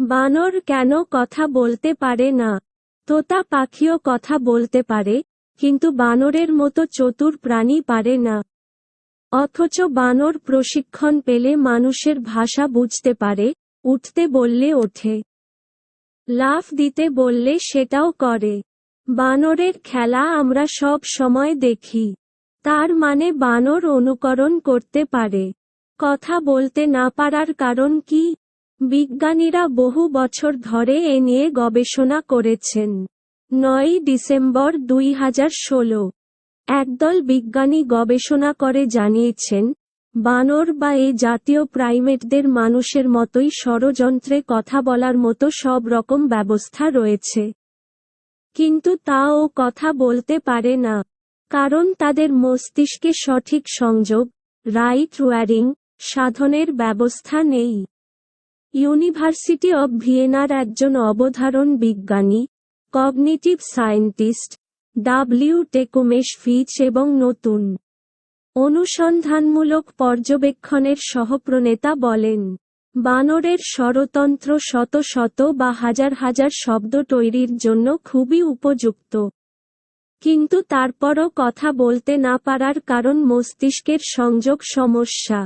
বানর কেন কথা বলতে পারে না? তোতা পাখিও কথা বলতে পারে, কিন্তু বানরের মতো চতুর প্রাণী পারে না। অথচ বানর প্রশিক্ষণ পেলে মানুষের ভাষা বুঝতে পারে, উঠতে বললে ওঠে। লাফ দিতে বললে সেটাও করে। বানরের খেলা আমরা সব সময় দেখি। তার মানে বানর অনুকরণ করতে পারে। কথা বলতে না পারার কারণ কি? বিজ্ঞানীরা বহু বছর ধরে এ নিয়ে গবেষণা করেছেন। নয়ই ডিসেম্বর দুই হাজার ষোলো। একদল বিজ্ঞানী গবেষণা করে জানিয়েছেন, বানর বা এই জাতীয় প্রাইমেটদের মানুষের মতোই ষড়যন্ত্রে কথা বলার মতো সব রকম ব্যবস্থা রয়েছে। কিন্তু তাও কথা বলতে পারে না, কারণ তাদের মস্তিষ্কে সঠিক সংযোগ, রাইট ওয়ারিং সাধনের ব্যবস্থা নেই। ইউনিভার্সিটি অব ভিয়েনার একজন অবধারণ বিজ্ঞানী কগনিটিভ সায়েন্টিস্ট ডাব্লিউ টেকুমেশ ফিচ এবং নতুন অনুসন্ধানমূলক পর্যবেক্ষণের সহপ্রণেতা বলেন, বানরের স্বরতন্ত্র শত শত বা হাজার হাজার শব্দ তৈরির জন্য খুবই উপযুক্ত। কিন্তু তারপরও কথা বলতে না পারার কারণ মস্তিষ্কের সংযোগ সমস্যা।